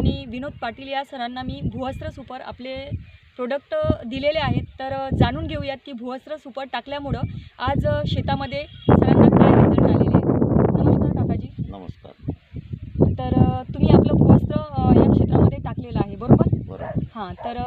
आणि विनोद पाटील या सरांना मी भुवस्त्र सुपर आपले प्रोडक्ट दिलेले आहेत. तर जाणून घेऊयात की भुवस्त्र सुपर टाकल्यामुळं आज शेतामध्ये सरांना काय रिझल्ट आलेले आहेत. नमस्कार काकाजी. नमस्कार. तर तुम्ही आपलं भुवस्त्र या क्षेत्रामध्ये टाकलेलं आहे बरोबर? बरं हां तर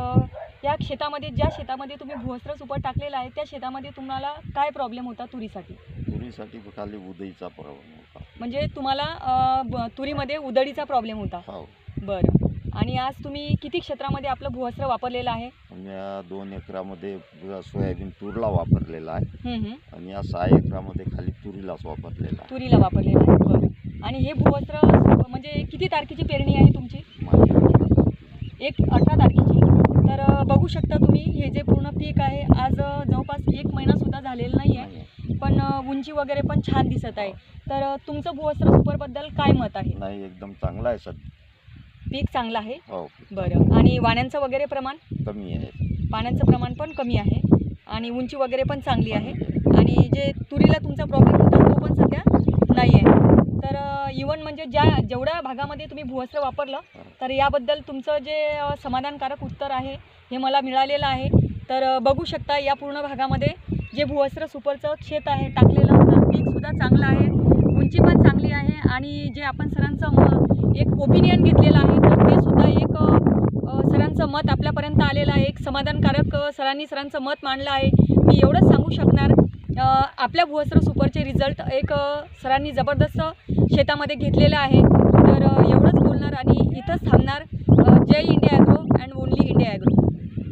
या शेतामध्ये ज्या शेतामध्ये तुम्ही भुवस्त्र सुपर टाकलेलं आहे त्या शेतामध्ये तुम्हाला काय प्रॉब्लेम होता तुरीसाठी? तुरीसाठी खाली उदईचा प्रॉब्लेम होता. म्हणजे तुम्हाला तुरीमध्ये उदळीचा प्रॉब्लेम होता. हो. बरं. आणि आज तुम्ही किती क्षेत्रामध्ये आपलं भुवस्त्र वापरलेलं आहे? आणि या दोन एकरामध्ये सोयाबीन तुरला वापरलेला आहे. हं, हं. आणि या सहा एकरामध्ये खाली तुरीलाच वापरलेला आहे. तुरीला वापरलेलं आहे. बरं. आणि हे भुवस्त्र म्हणजे किती तारखेची पेरणी आहे तुमची. एक अठरा तारखेची. तर अ, बघू शकता तुम्ही हे जे पूर्ण पीक आहे आज अ, जवळपास एक महिनासुद्धा झालेला नाही आहे. पण अ, उंची वगैरे पण छान दिसत आहे. तर अ, तुमचं भुवस्त्र सुपरबद्दल काय मत आहे? नाही एकदम चांगला आहे सध्या. पीक चांगलं आहे. हो. बरं. आणि वाण्यांचं वगैरे प्रमाण? कमी आहे. पाण्याचं प्रमाण पण कमी आहे. आणि उंची वगैरे पण चांगली आहे. आणि जे तुरीला तुमचा प्रॉब्लेम होता तो पण सध्या नाही आहे. तर इवन म्हणजे ज्या जेवढ्या भागामध्ये तुम्ही भुवस्त्र वापरलं तर याबद्दल तुमचं जे समाधानकारक उत्तर आहे हे मला मिळालेलं आहे. तर बघू शकता या पूर्ण भागामध्ये जे भुवस्त्र सुपरचं शेत आहे टाकलेलं तर पीकसुद्धा चांगलं आहे उंची पण चांगली आहे. आणि जे आपण सरांचं एक ओपिनियन घेतलेलं आहे तर ते सुद्धा एक अ, अ, सरांचं मत आपल्यापर्यंत आलेलं आहे. एक समाधानकारक सरांनी सरांचं मत मांडलं आहे. मी एवढंच सांगू शकणार. आपल्या भुवस्त्र सुपरचे रिझल्ट एक सरांनी जबरदस्त शेतामध्ये घेतलेलं आहे. तर एवढंच बोलणार आणि इथंच थांबणार. जय इंडिया ॲग्रो